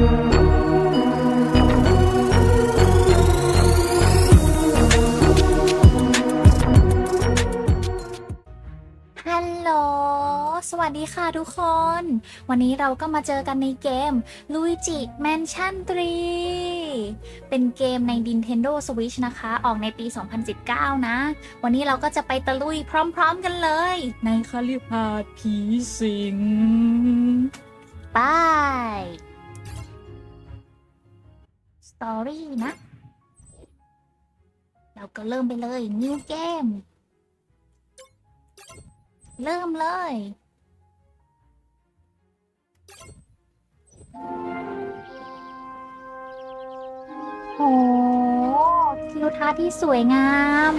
ฮัลโหล สวัสดีค่ะทุกคน วันนี้เราก็มาเจอกันในเกม Luigi Mansion 3 เป็นเกมใน Nintendo Switch นะคะ ออกในปี 2019 นะ วันนี้เราก็จะไปตะลุยพร้อมๆกันเลย ในคาลิพาดผีสิง ไปส ตอรี่นะ เราก็เริ่มไปเลย New Game เริ่มเลย โอ้ทิวทัศน์ที่สวยงาม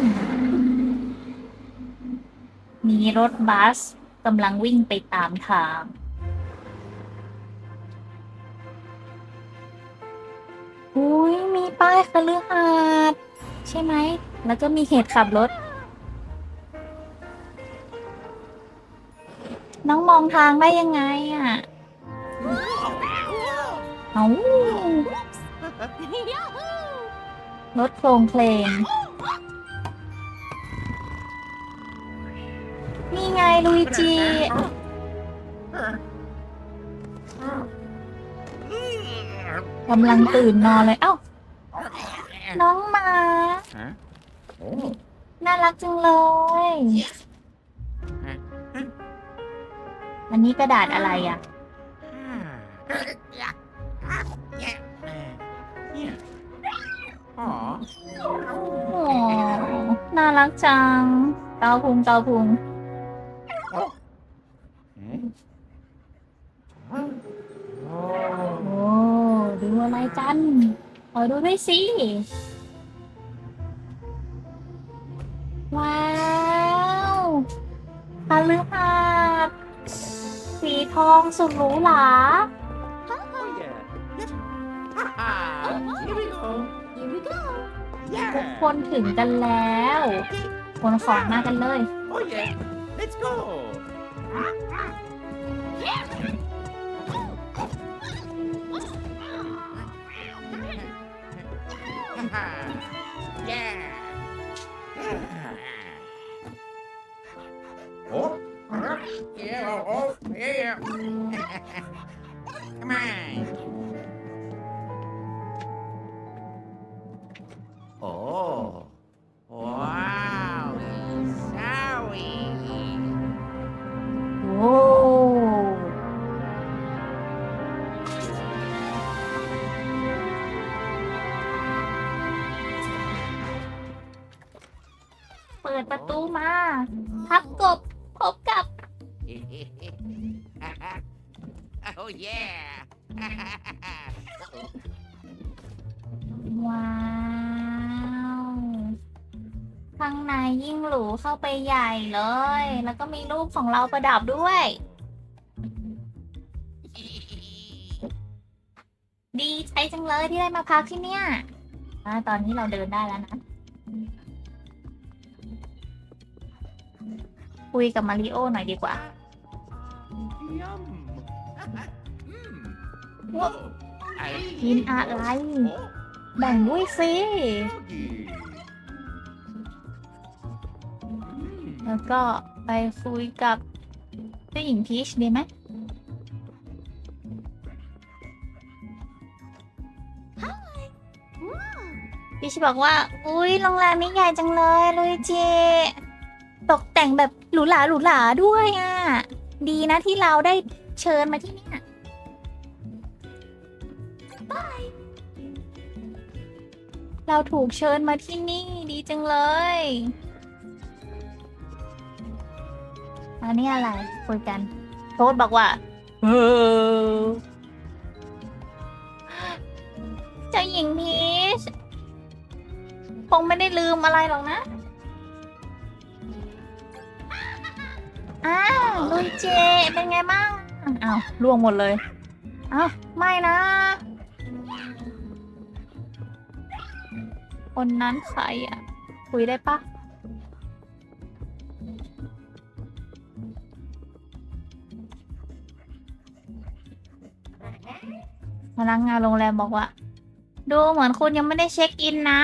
มีรถบัสกำลังวิ่งไปตามทาง อุ้ยมีป้ายคฤหาสน์ใช่ไหม แล้วก็มีเหตุขับรถ น้องมองทางได้ยังไงอะ เอารถโครงเพลง นี่ไงลุยจี กำลังตื่นนอนเลย เอ้า น้องหมา Huh? น่ารักจังเลย อันนี้กระดาษอะไรอะ Aw. โอ้น่ารักจังเกาพุงเกาพุง Hmm? โอ้ดูอะไรกัน ขอดูด้วยสิ ว้าวคาลือหาดสีทองสุดหรูหรา Oh, yeah. Ah, here we go. Here we go. ทุก Yeah. คนถึงกันแล้ว คนของมากันเลย Oh, yeah. Let's go. Yeah. Oh, oh, yeah. Come on. Oh. ไปใหญ่เลย แล้วก็มีรูปของเราประดับด้วย ดีใจจังเลยที่ได้มาพักที่เนี่ยอาตอนนี้เราเดินได้แล้วนะ คุยกับมาริโอหน่อยดีกว่า Yum. mm. What? Oh, I กินอะไร Oh, แบ่งด้วยสิ doggy. แล้วก็ไปคุยกับเจ้าหญิงพีชดีไหมพีชบอกว่า อุ้ยโรงแรมนี้ใหญ่จังเลยลุยจีตกแต่งแบบหรูหราหรูหราด้วยอะ ดีนะที่เราได้เชิญมาที่นี่เราถูกเชิญมาที่นี่ดีจังเลย อันนี้อะไรคุยกัน โทษบอกว่าเออเจ้าหญิงพีชคงไม่ได้ลืมอะไรหรอกนะ อ้าวลุยเจ เป็นไงบ้าง อ้าวล่วงหมดเลย อ้าว ไม่นะ คนนั้นใครอะ คุยได้ปะ นักงานโรงแรมบอกว่า ดูเหมือนคุณยังไม่ได้เช็คอินนะ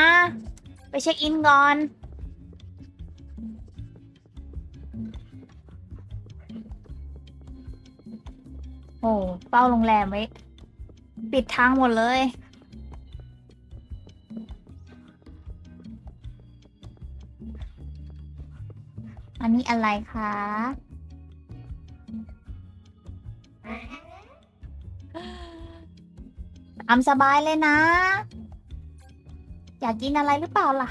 ไปเช็คอินก่อน โอ้เป้าโรงแรมไว้ ปิดทางหมดเลยอันนี้อะไรคะ ตามสบายเลยนะ อยากกินอะไรหรือเปล่าล่ะ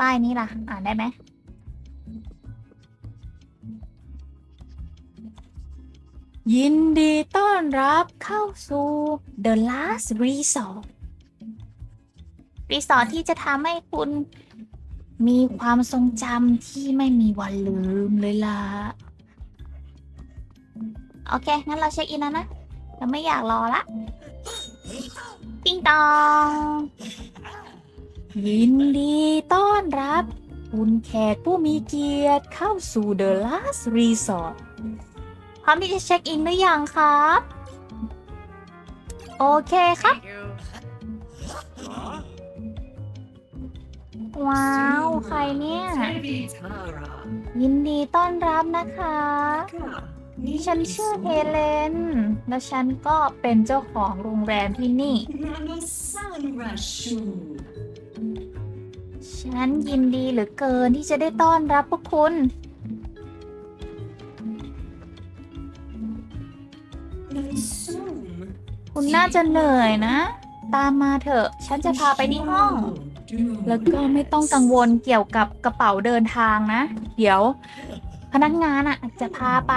ป้ายนี้ล่ะ อ่านได้ไหม ยินดีต้อนรับเข้าสู่ The Last Resort รีสอร์ทที่จะทำให้คุณมีความทรงจำที่ไม่มีวันลืมเลยล่ะ โอเค งั้นเราเช็คอินแล้วนะ เราไม่อยากรอละติงตอง ยินดีต้อนรับ คุณแขกผู้มีเกียรติเข้าสู่ The Last Resort พร้อมที่จะเช็คอินหรือยังครับ โอเคครับ ว้าว ใครเนี่ย ยินดีต้อนรับนะคะ ฉันชื่อเฮเลน และฉันก็เป็นเจ้าของโรงแรมที่นี่ ฉันยินดีเหลือเกินที่จะได้ต้อนรับพวกคุณ คุณน่าจะเหนื่อยนะ ตามมาเถอะ ฉันจะพาไปที่ห้อง แล้วก็ไม่ต้องกังวลเกี่ยวกับกระเป๋าเดินทางนะ เดี๋ยว พนักงานอะจะพาไป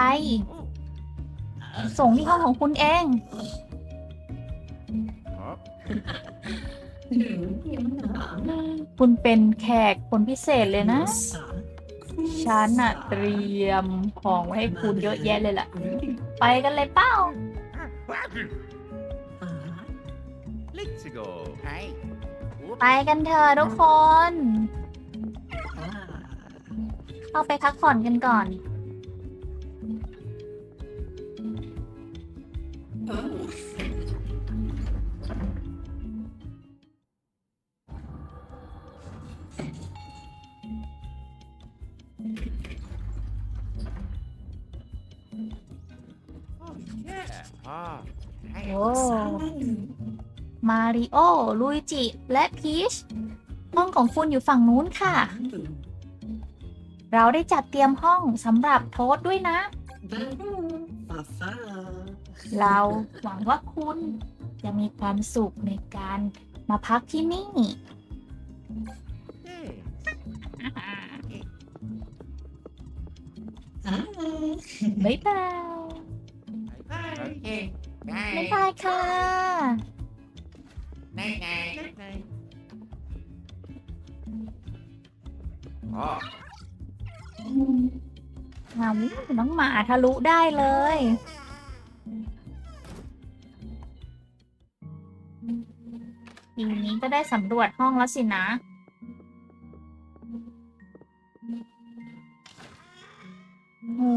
ส่งที่ห้องของคุณเอง คุณเป็นแขกคนพิเศษเลยนะ ฉันน่ะเตรียมของไว้ให้คุณเยอะแยะเลยล่ะ ไปกันเลยเป้า ไปกันเถอะทุกคน เข้าไปพักผ่อนกันก่อนอ่าはいโอ้ มาริโอ ลุยจิ และพีช ห้องของคุณอยู่ฝั่งนู้นค่ะ เราได้จัดเตรียมห้องสำหรับโทษด้วยนะ เราหวังว่าคุณจะมีความสุขในการมาพักที่นี่ บ๊ายบายโอเคได้บ๊ายบายค่ะได้ไงอ๋ อมาน้องหมาทะลุได้เลย ทีนี้ก็ได้สำรวจห้องแล้วสินะ โอ้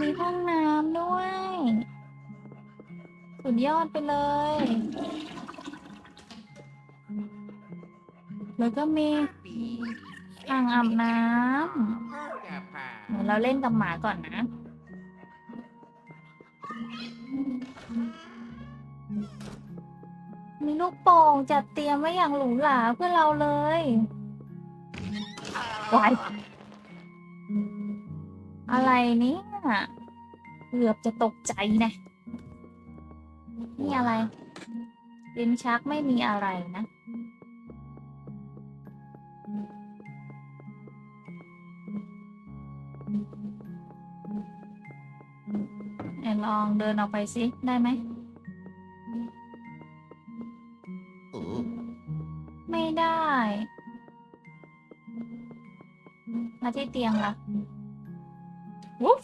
มีห้องน้ำด้วย สุดยอดไปเลย แล้วก็มี อ่างอาบน้ำจะพาเดี๋ยวเราเล่นกับหมาก่อนนะ มีลูกโป่งจัดเตรียมไว้อย่างหรูหราเพื่อเราเลยวายอะไรเนี่ยเกือบจะตกใจนะนี่อะไรลิ้นชักไม่มีอะไรนะ ลองเดินออกไปสิ ได้ไหมโอ้ไม่ได้ มาที่เตียงละวุ๊ฟ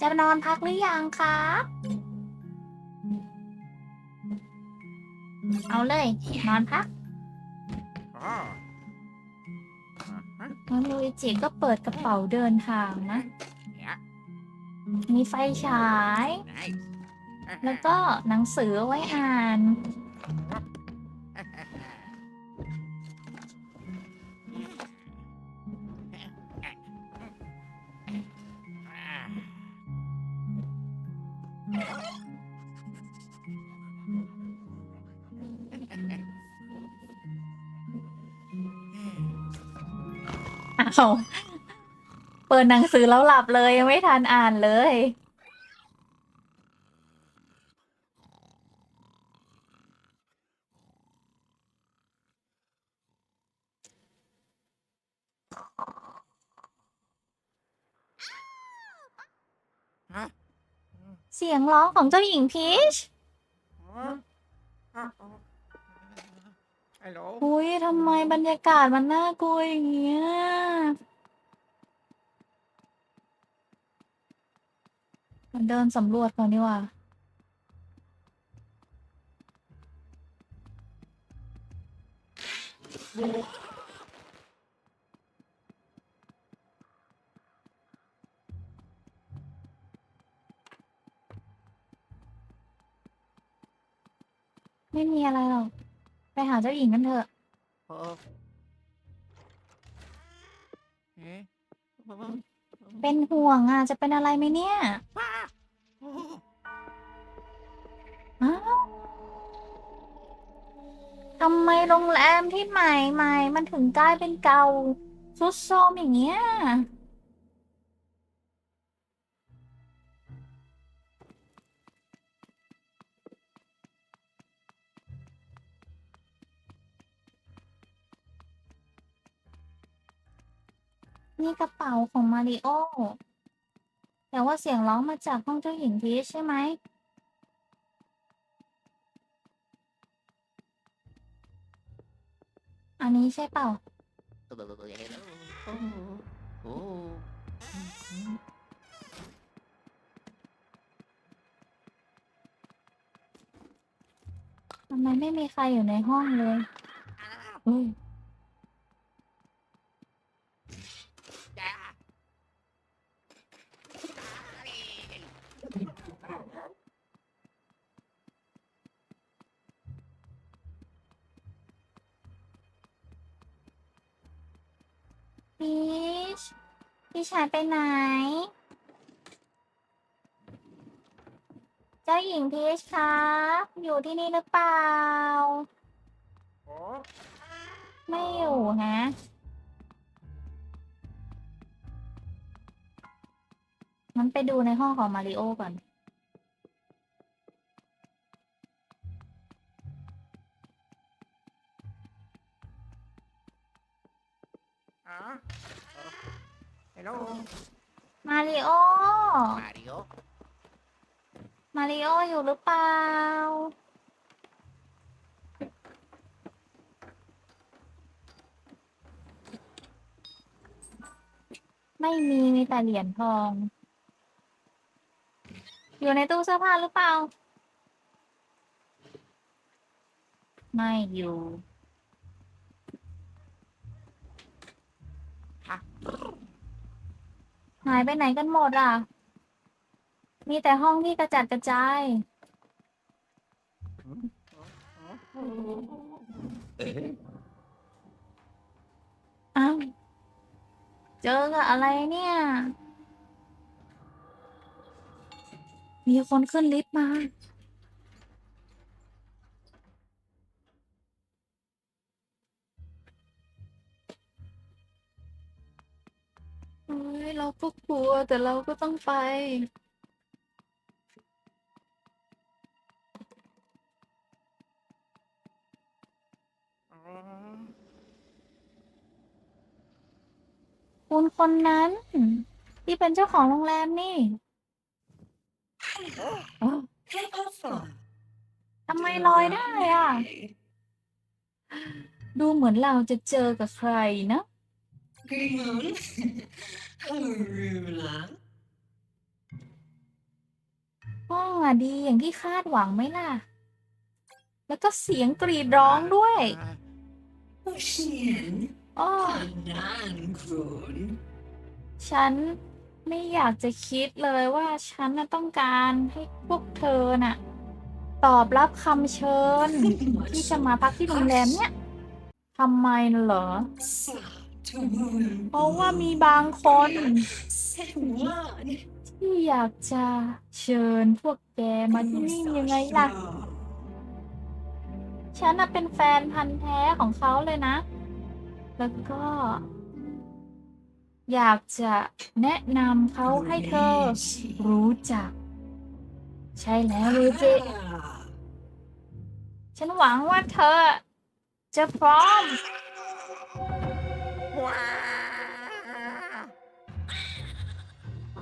จะนอนพักหรือยังคะเอาเลย นอนพักอ๋ออ่าฮะน้องลุยจิก็เปิดกระเป๋าเดินทางนะย มีไฟฉาย Nice. แล้วก็หนังสือเอาไว้อ่าน อ้าว เปิดหนังสือแล้วหลับเลยยังไม่ทันอ่านเลยฮะเสียงร้องของเจ้าหญิงพีชฮัลโหลอุ้ยทำไมบรรยากาศมันน่ากลัวอย่างเงี้ย มาเดินสำรวจก่อนดีกว่า ไม่มีอะไรหรอก ไปหาเจ้าหญิงกันเถอะโอ้เอ๊ะเป็นห่วงอะ จะเป็นอะไรไหมเนี่ย โรงแรมที่ใหม่ใหม่มันถึงกลายเป็นเก่าทรุดโทรมอย่างเงี้ย นี่กระเป๋าของมาริโอ แต่ว่าเสียงร้องมาจากห้องเจ้าหญิงพีใช่ไหม อันนี้ใช่เปล่าโอ้ทำไมไม่มีใครอยู่ในห้องเลยเฮ้ย จ้า พีช่ชายไปไหน เจ้าหญิงพีชครับ อยู่ที่นี่หรือเปล่า ไม่อยู่ฮะงั้นไปดูในห้องของมาริโอก่อนอ๋อ ฮัลโหลมาริโอ มาริโอมาริโออยู่หรือเปล่า ไม่มีมีแต่เหรียญทอง อยู่ในตู้เสื้อผ้าหรือเปล่า ไม่อยู่ ฮะ หายไปไหนกันหมดอะ มีแต่ห้องที่กระจัดกระจายเอ๊ะอ้าว เจอกับอะไรเนี่ย มีคนขึ้นลิฟต์มา ลัวแต่เราก็ต้องไปอ๋อคุณคนนั้น ที่เป็นเจ้าของโรงแรมนี่อ้าวทำไมลอยได้อะ ดูเหมือนเราจะเจอกับใครนะ ห้องอะดีอย่างที่คาดหวังไหมล่ะ แล้วก็เสียงกรีดร้องด้วยอ่าผู้เขียนอ้อนานคุณฉันไม่อยากจะคิดเลยว่าฉันน่ะต้องการให้พวกเธอน่ะ ตอบรับคำเชิญ ที่จะมาพักที่โรงแรมเนี่ยทำไมน่ะเหรอ เพราะว่ามีบางคนที่อยากจะเชิญพวกแกมาที่นี่ยังไงล่ะ ฉันน่ะเป็นแฟนพันธ์แท้ของเขาเลยนะ แล้วก็ อยากจะแนะนำเขาให้เธอรู้จัก ใช่แล้วลูจิฉันหวังว่าเธอจะพร้อมว้า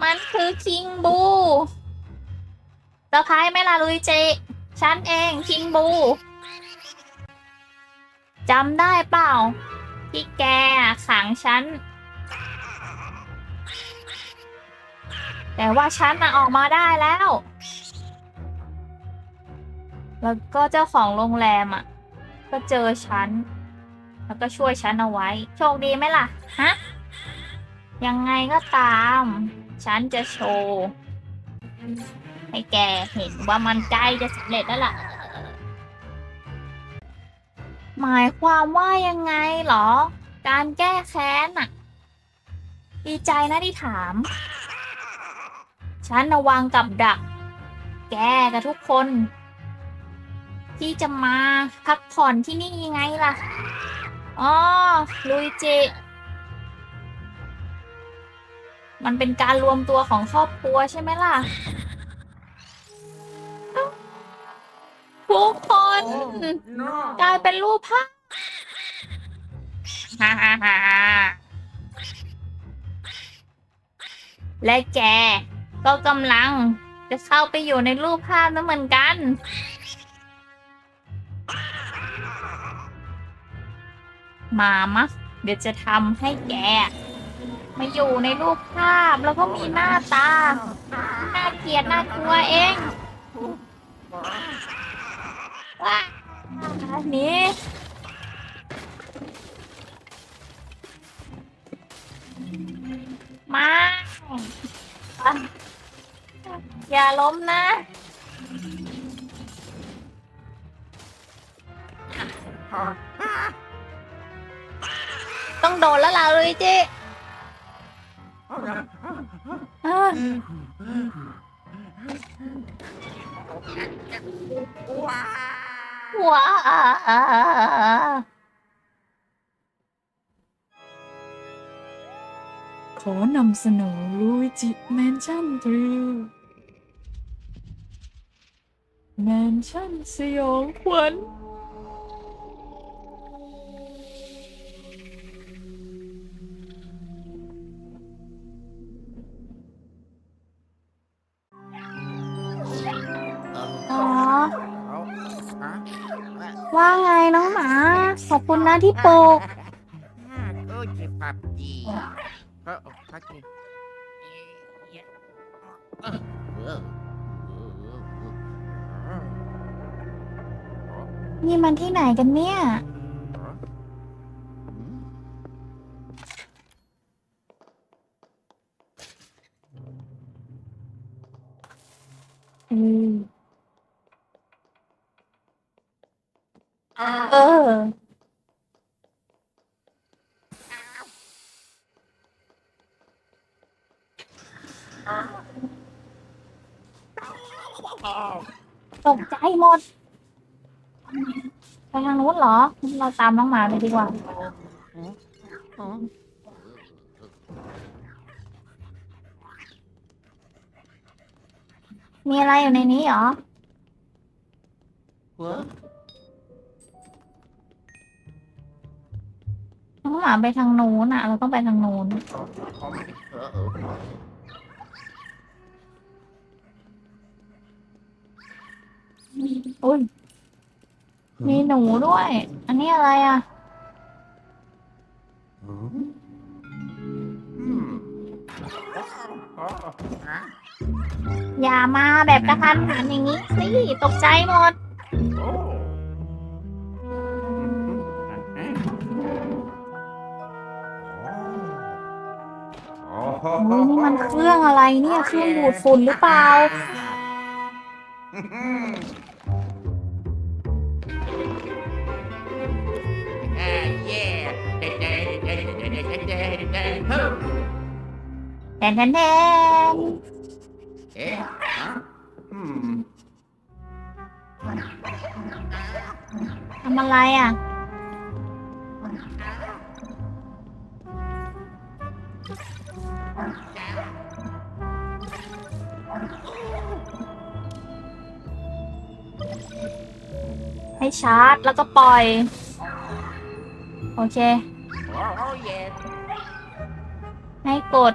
มันคือคิงบูเซอร์ไพรส์ไหมล่ะลุยเจ ฉันเองคิงบูจำได้เปล่า ที่แกขังฉัน แต่ว่าฉันน่ะออกมาได้แล้ว แล้วก็เจ้าของโรงแรมอะ ก็เจอฉัน แล้วก็ช่วยฉันเอาไว้ โชคดีไหมล่ะ ฮะ ยังไงก็ตาม ฉันจะโชว์ ให้แกเห็นว่ามันใกล้จะสำเร็จแล้วล่ะ หมายความว่ายังไงเหรอ การแก้แค้นน่ะ ดีใจนะที่ถาม ฉันระวังกับดัก แกกับทุกคน ที่จะมาพักผ่อนที่นี่ยังไงล่ะ อ๋อลุยจิมันเป็นการรวมตัวของครอบครัวใช่ไหมล่ะ ทุกคนโน่กลายเป็นรูปภาพฮ่าฮ่าฮ่าและแกก็กำลังจะเข้าไปอยู่ในรูปภาพนั้นเหมือนกัน มามะ เดี๋ยวจะทำให้แก มาอยู่ในรูปภาพแล้วก็มีหน้าตา น่าเกลียดน่ากลัวเองว้าหนี่มาอะอย่าล้มนะ ต้องโดนแล้วล่ะเลยจิอะว้าว้าขอนำเสนอลุยจิแมนชั่นทรีแมนชั่นสยองขวัญ คุณนะที่ปลุกเออจีปับจีเออพักจีเออเออนี่มันที่ไหนกันเนี่ย อืม เออ ตกใจหมด ไปทางนู้นเหรอ เราตามน้องหมาเลยดีกว่า มีอะไรอยู่ในนี้เหรอหัวน้องหมาไปทางนู้นอะ เราต้องไปทางนู้น อุ้ย มีหนูด้วย อันนี้อะไรอะ อย่ามาแบบกระทันหันอย่างนี้สิตกใจหมด โอ้โอ้โอ้ยนี่มันเครื่องอะไรเนี่ย เครื่องดูดฝุ่นหรือเปล่า แทนแทนแทนเอ๊ะฮะอืมทำอะไรอะ ให้ชาร์จแล้วก็ปล่อย โอเค ให้กด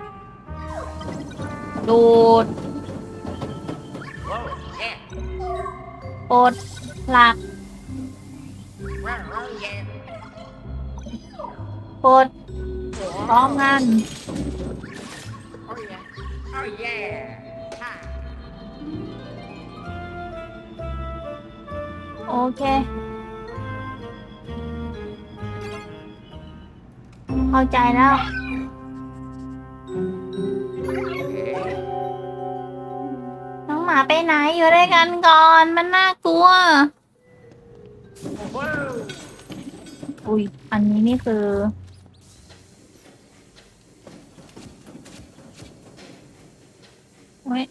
ดูดกดหลักกดพร้องงานโอเค เข้าใจแล้วน้องหมาไปไหนอยู่ด้วยกันก่อน มันน่ากลัว อุ้ยอันนี้นี่คือเว้ย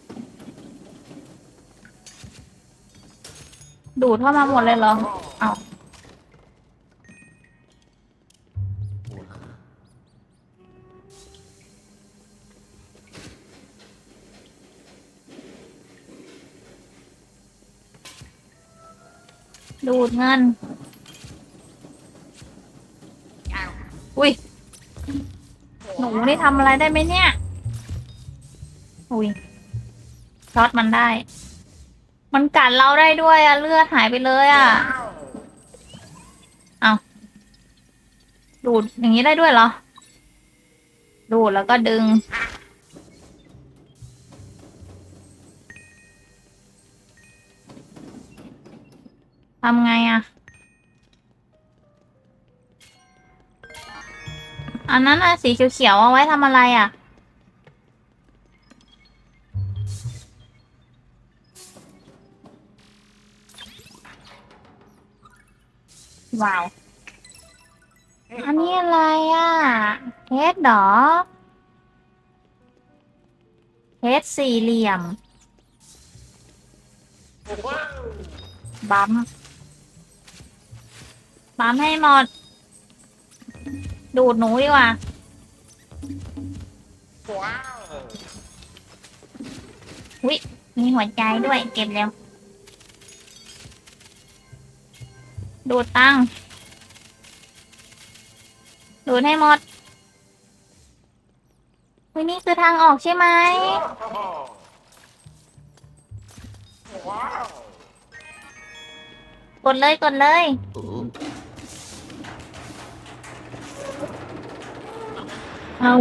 ดูดเข้ามาหมดเลยเหรอ เอา ดูดเงิน อุ้ย หนูนี่ทำอะไรได้ไหมเนี่ย อุ้ยช็อตมันได้ มันกัดเราได้ด้วยอะเลือดหายไปเลยอะว้าดูดอย่างนี้ได้ด้วยเหรอ ดูดแล้วก็ดึงำไงอะอันนั้นอะสีเขียวๆเอาไว้ทำอะไรอะว้าว อันนี้อะไรอะเฮดเหรอเฮดสี่เหลี่ยมว้าวบัม ป์บัมป์ให้หมด ดูดหนูดีกว่า ว้าวมีหัวใจด้วย เก็บแล้ว ดูดตังค์ดูดให้หมดวินี่คือทางออกใช่ไหม ว้าว กดเลย กดเลย เอา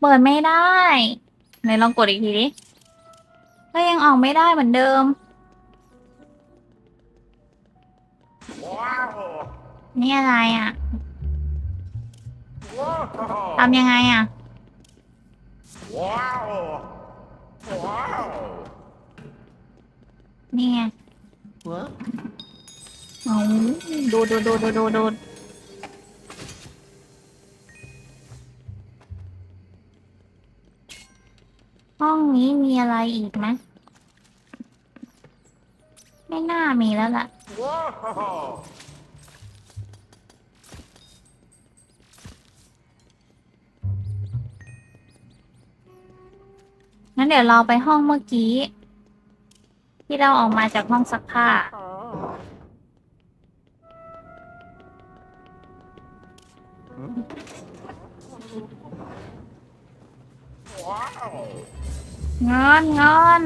เปิดไม่ได้ไหนลองกดอีกทีดิก็ยังออกไม่ได้เหมือนเดิมว้าวนี่อะไรอะว้าวทำยังไงอะว้าวว้าวนี่ไงว้าวเอาดูดูดูดูดูดู ห้องนี้มีอะไรอีกไหมไม่น่ามีแล้วล่ะงั้นเดี๋ยวเราไปห้องเมื่อกี้ ที่เราออกมาจากห้องซักผ้าว้าว งอนงอน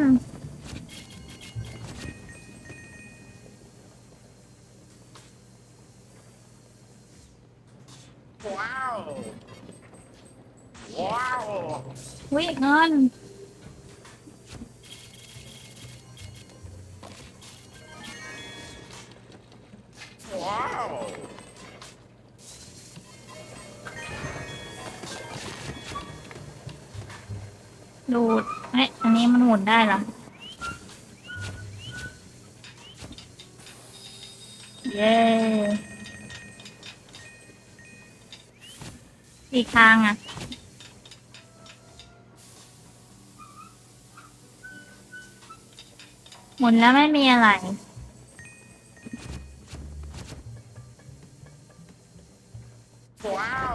ว้าวว้าว วิงอน ทางอะ หมุนแล้วไม่มีอะไร ว้าว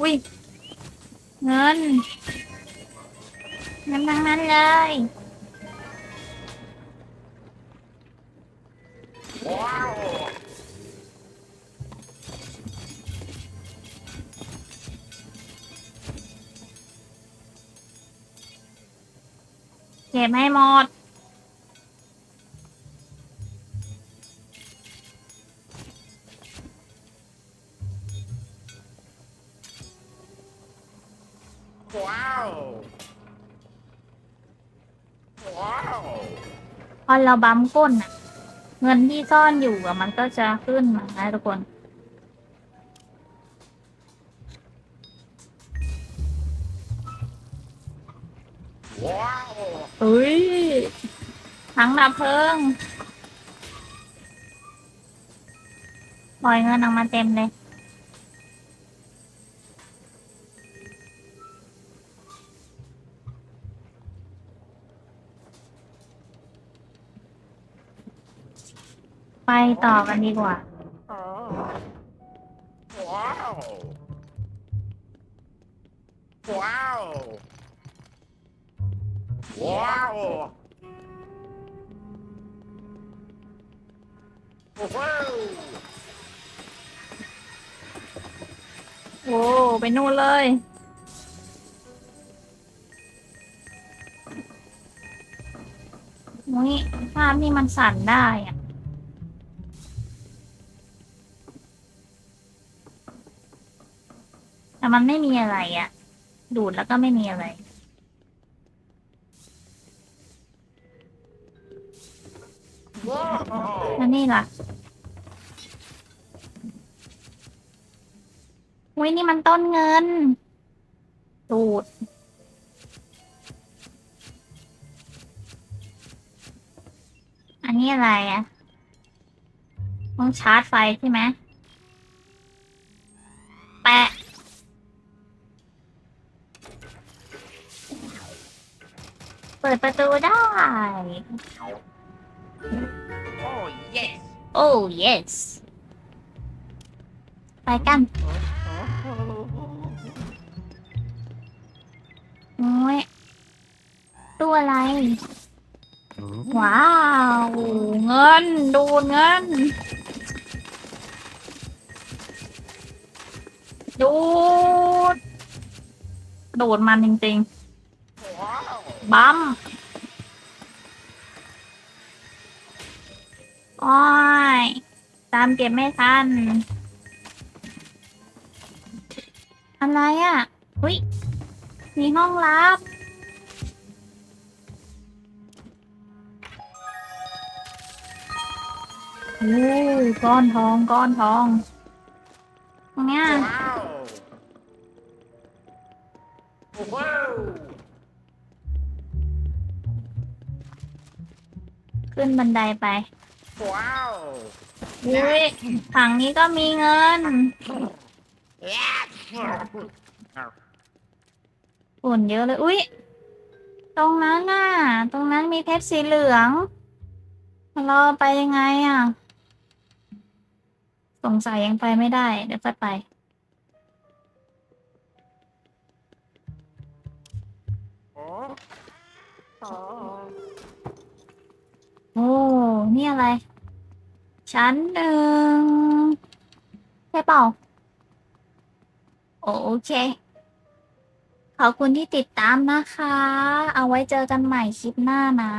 อุ้ย เงินเงินทั้งนั้นเลย ก็บให้หมด ว้าว ว้าว พอเราบัมก้นอะเงินที่ซ่อนอยู่อะมันก็จะขึ้นมานะทุกคน อุ้ยถังดับเพลิงปล่อยเงินออกมาเต็มเลย ไปต่อกันดีกว่า ว้าว ว้าว ว้าวว้าวโอ้ไปนู่นเลย มุ้ยภาพนี่มันสั่นได้อะแต่มันไม่มีอะไรอะดูดแล้วก็ไม่มีอะไร ว้าว แล้วนี่ล่ะมุ้ยนี่มันต้นเงินดูดอันนี้อะไรอะ ต้องชาร์จไฟใช่ไหม แปะ เปิดประตูได้ yes โอ้ yes ไปกัน โอ้ยตัวอะไร ว้าว เงิน ดูดเงิน ดูดดูดมันจริงว้าวๆบัมามเก็บไม่ทัน อะไรอะ อุ้ย มีห้องลับ โอ้ก้อนทอง ก้อนทองตรงเนี้ย ขึ้นบันไดไป อุ้ยถังนี้ก็มีเงินฝุ่นเยอะเลย อุ้ย ตรงนั้นน่ะ ตรงนั้นมีเพชรสีเหลือง เราไปยังไงอะ สงสัยยังไปไม่ได้ เดี๋ยวค่อยไปอ๋ออ๋อโอ้ นี่อะไร ชั้นหนึ่งใช่เปล่า โอเคขอบคุณที่ติดตามนะคะ เอาไว้เจอกันใหม่คลิปหน้านะ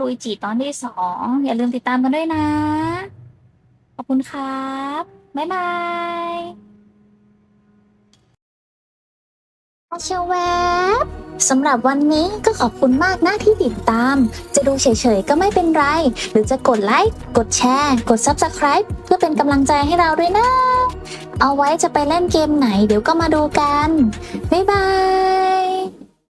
ลุยจีตอนที่สอง อย่าลืมติดตามกันด้วยนะ ขอบคุณครับ บ๊ายบาย เชวแวบสำหรับวันนี้ก็ขอบคุณมากนะที่ติดตาม จะดูเฉยๆก็ไม่เป็นไร หรือจะกดไลค์ กดแชร์ กด Subscribe เพื่อเป็นกำลังใจให้เราด้วยนะ เอาไว้จะไปเล่นเกมไหนเดี๋ยวก็มาดูกัน บ๊ายบาย